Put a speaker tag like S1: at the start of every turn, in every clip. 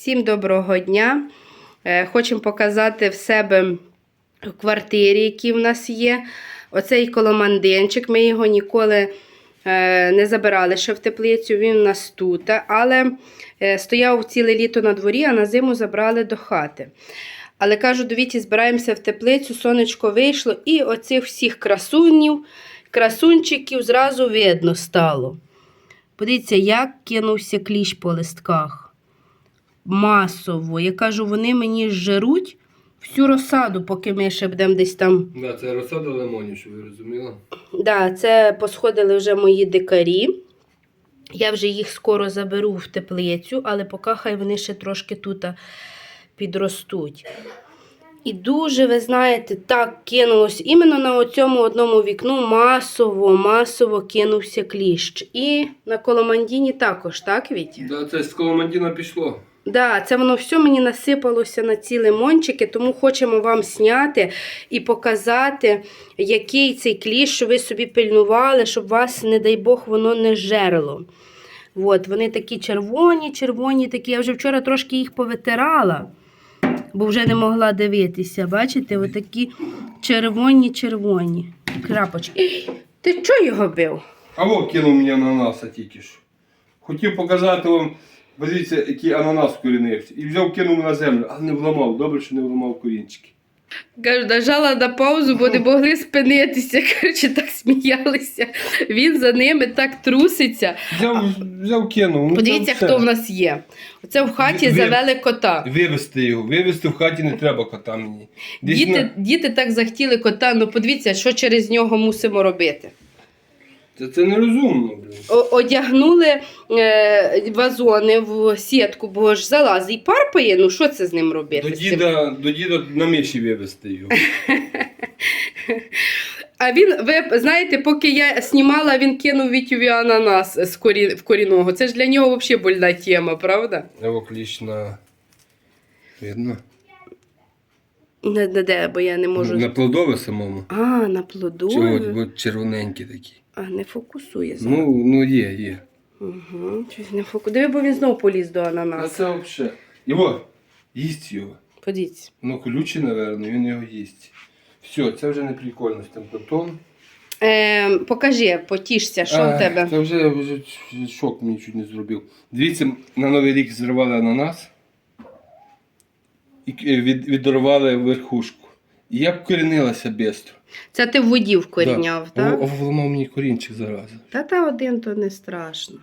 S1: Всім доброго дня. Е, Хочемо показати в себе в квартирі, які в нас є. Оцей коломандинчик. Ми його ніколи е, не забирали ще в теплицю. Він у нас тут. Але е, стояв ціле літо на дворі, а на зиму забрали до хати. Але кажу, дивіться, збираємося в теплицю, сонечко вийшло, і оцих всіх красунів, красунчиків зразу видно стало. Подивіться, як кинувся кліщ по листках. Масово. Я кажу, вони мені жируть всю розсаду, поки ми ще будемо десь там.
S2: Да, це розсада лимонів, щоб ви розуміли.
S1: Да, це посходили вже мої дикарі. Я вже їх скоро заберу в теплицю, але поки хай вони ще трошки тут підростуть. І дуже, ви знаєте, так кинулось. Іменно на цьому одному вікну масово, масово кинувся кліщ. І на коломандіні також, так, Вітя?
S2: Да, це з Коломандіна пішло.
S1: Да, це воно все мені насипалося на ці лимончики, тому хочемо вам зняти і показати, який цей кліщ, що ви собі пильнували, щоб вас, не дай Бог, воно не жерло. От, вони такі червоні, червоні такі. Я вже вчора трошки їх повитирала, бо вже не могла дивитися. Бачите, отакі червоні, червоні. Крапочки. Ти чого його бив?
S2: А во кинув мені ананаса тільки що. Хотів показати вам, подивіться, який ананас корінився. І взяв, кинув на землю, але не вламав. Добре, що не вламав корінчики.
S1: Кажу, нажала на паузу, бо не могли спинитися. Коротше, так сміялися. Він за ними так труситься.
S2: Взяв, взяв кинув. Ну,
S1: Подивіться, хто в нас є. Оце в хаті
S2: Ви-
S1: завели кота.
S2: Вивезти його. Вивезти в хаті не треба кота мені. Десь
S1: Діти,
S2: на-
S1: діти так захотіли кота, ну подивіться, що через нього мусимо робити.
S2: Це, це нерозумно, блін.
S1: О- одягнули е, вазони в сітку, бо ж залазить і парпає. Ну що це з ним робити?
S2: До
S1: з цим?
S2: діда, до діда на миші вивезти його.
S1: А він, ви знаєте, поки я знімала, він кинув Вітюві ананас з корі... в корінного. Це ж для нього взагалі больна тема, правда?
S2: Його кліщ на... Видно?
S1: Не, не де, бо я не можу.
S2: На плодове самому.
S1: А, на плодові.
S2: От, от червоненькі такі.
S1: А, не фокусує зараз.
S2: Ну, ну є, є.
S1: Угу. Щось не фоку... Диви, бо він знов поліз до
S2: А
S1: ананаса.
S2: це взагалі. Його, їсть його.
S1: Подивіться.
S2: Ну, колючий, напевно, він його їсть. Все, це вже не прикольно тим котом.
S1: Е, покажи, потішся, що в тебе.
S2: Це вже, вже шок мені чуть не зробив. Дивіться, на Новий рік зривали ананас і к- від, відірвали верхушку. Я вкорінилася швидко.
S1: Це ти в воді вкоріняв,
S2: Да.
S1: так?
S2: Вламав мені корінчик зараза.
S1: Та та один то не страшно.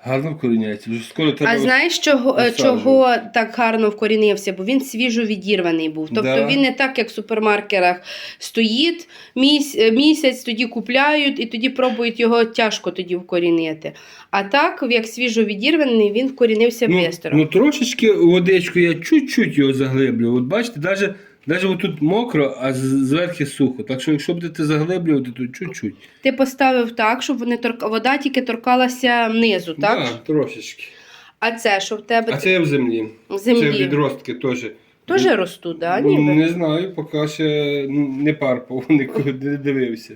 S2: Гарно вкоріняється. Вже скоро треба.
S1: А знаєш, чого, е, чого так гарно вкорінився? Бо він свіжо відірваний був. Тобто
S2: Да.
S1: він не так, як в супермаркетах стоїть міс- е, місяць, тоді купляють і тоді пробують його тяжко тоді вкорінити. А так, як свіжо відірваний, він вкорінився
S2: ну, ну трошечки водичку я чуть-чуть його заглиблю. От бачите, навіть, навіть отут мокро, а зверху сухо. Так що, якщо будете заглиблювати, то чуть-чуть.
S1: Ти поставив так, щоб вони торка... вода тільки торкалася низу, так?
S2: Да, трошечки.
S1: А це що в тебе
S2: А це в землі.
S1: в
S2: Це відростки теж.
S1: Теж ростуть, да, ніби?
S2: Не знаю, поки ще не парпав, нікуди не дивився.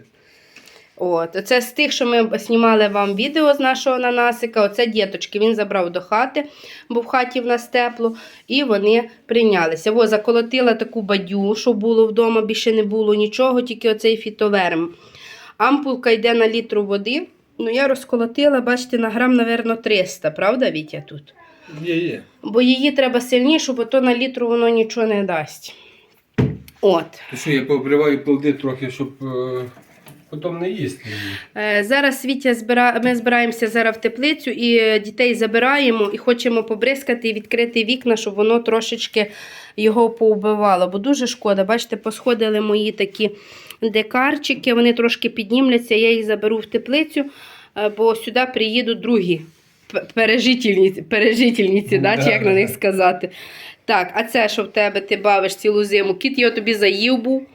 S1: От, це з тих, що ми знімали вам відео з нашого нанасика. Оце діточки. Він забрав до хати, бо в хаті в нас тепло, і вони прийнялися. О, заколотила таку бадю, що було вдома, більше не було нічого, тільки оцей фітоверм. Ампулка йде на літру води. Ну, я розколотила, бачите, на грам, напевно, 300, правда, Вітя, тут?
S2: Є, є.
S1: Бо її треба сильніше, бо то на літру воно нічого не дасть. От.
S2: Що я пообриваю плоди трохи, щоб е, потім не їсти.
S1: Е, Зараз Вітя збира... ми збираємося зараз в теплицю і е, дітей забираємо і хочемо побризкати і відкрити вікна, щоб воно трошечки його поубивало. Бо дуже шкода. Бачите, посходили мої такі декарчики, вони трошки піднімляться, я їх заберу в теплицю, е, бо сюди приїдуть другі пережительниці, пережительниці да, чи як на них сказати. Так, а це що в тебе ти бавиш цілу зиму? Кіт його тобі заїв був.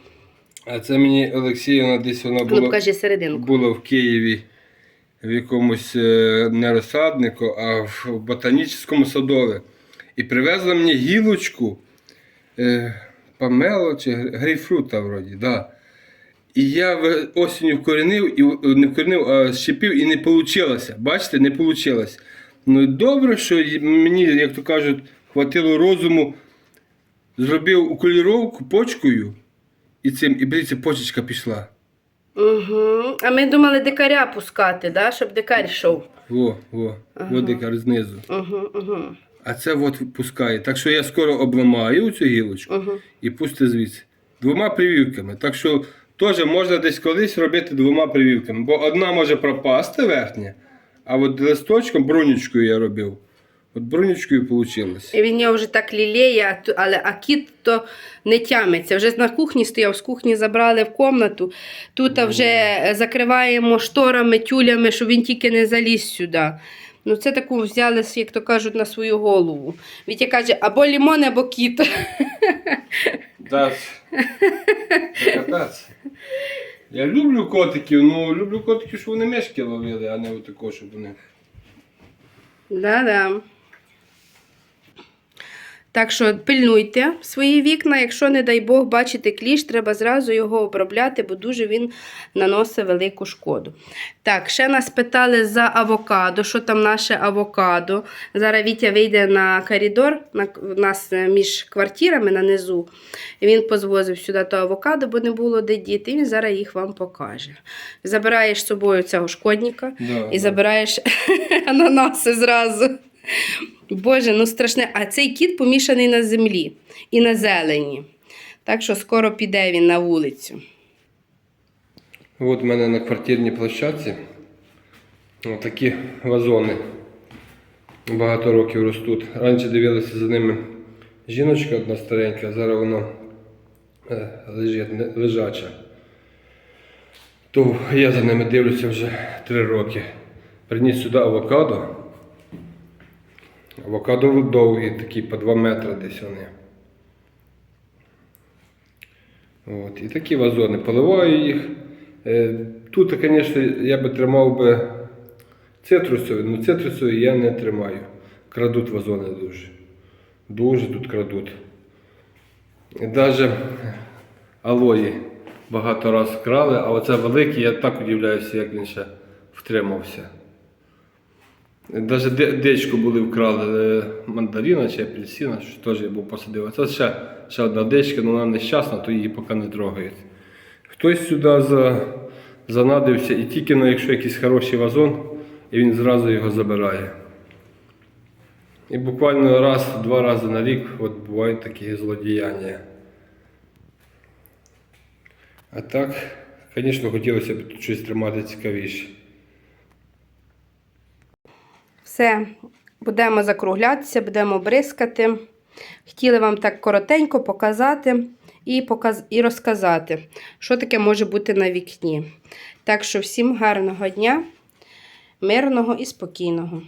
S2: А це мені Олексіївна десь вона була,
S1: серединку.
S2: була в Києві в якомусь е, не розсаднику, а в ботанічному садові. І привезла мені гілочку е, помело чи грейпфрута вроді, да. І я осінню вкорінив, і не вкорінив, а щепив, і не вийшло. Бачите, не вийшло. Ну і добре, що мені, як то кажуть, хватило розуму, зробив уколіровку почкою і цим, і бліться, почечка пішла.
S1: Угу. А ми думали дикаря пускати, да? щоб дикар йшов.
S2: Во, во,
S1: Ага.
S2: дикар знизу.
S1: Угу, угу,
S2: А це от пускає. Так що я скоро обламаю цю гілочку
S1: угу.
S2: і пусти звідси. Двома привівками. Так що теж можна десь колись робити двома привівками. Бо одна може пропасти верхня, а от листочком бронючкою я робив. От бронючкою вийшло.
S1: І він його вже так лілеє, а але а кіт то не тямиться. Вже на кухні стояв, з кухні забрали в комнату. Тут вже закриваємо шторами, тюлями, щоб він тільки не заліз сюди. Ну, це таку взяли, як то кажуть, на свою голову. Вітя каже, або лімон, або кіт.
S2: Я люблю котиків, ну люблю котиків, щоб вони мешки ловили, а не отако, щоб вони.
S1: Да-да. Так що пильнуйте свої вікна. Якщо, не дай Бог, бачите кліш, треба зразу його обробляти, бо дуже він наносить велику шкоду. Так, ще нас питали за авокадо. Що там наше авокадо? Зараз Вітя вийде на коридор, на, у нас е, між квартирами на низу. Він позвозив сюди то авокадо, бо не було де діти. І він зараз їх вам покаже. Забираєш з собою цього шкодника
S2: Да,
S1: і забираєш ананаси зразу. Боже, ну страшне. А цей кіт помішаний на землі і на зелені. Так що скоро піде він на вулицю.
S2: От у мене на квартирній площадці такі вазони. Багато років ростуть. Раніше дивилася за ними жіночка одна старенька, зараз вона е, лежить, лежача. То я за ними дивлюся вже три роки. Приніс сюди авокадо. Авокадо довгі, такі по 2 метри десь вони. От, і такі вазони. Поливаю їх. Е, Тут, звісно, я би тримав би цитрусові, але цитрусові я не тримаю. Крадуть вазони дуже. Дуже тут крадуть. Навіть алої багато раз крали, а оце великий, я так удивляюся, як він ще втримався. Навіть дечку були вкрали е, мандарина чи апельсина, що теж я був посадив. Це ще, ще одна дечка, але вона нещасна, то її поки не трогають. Хтось сюди за, занадився і тільки ну, якщо якийсь хороший вазон, і він зразу його забирає. І буквально раз, два рази на рік от бувають такі злодіяння. А так, звісно, хотілося б тут щось тримати цікавіше.
S1: Все, будемо закруглятися, будемо бризкати. Хотіли вам так коротенько показати і, показ... і розказати, що таке може бути на вікні. Так що всім гарного дня, мирного і спокійного.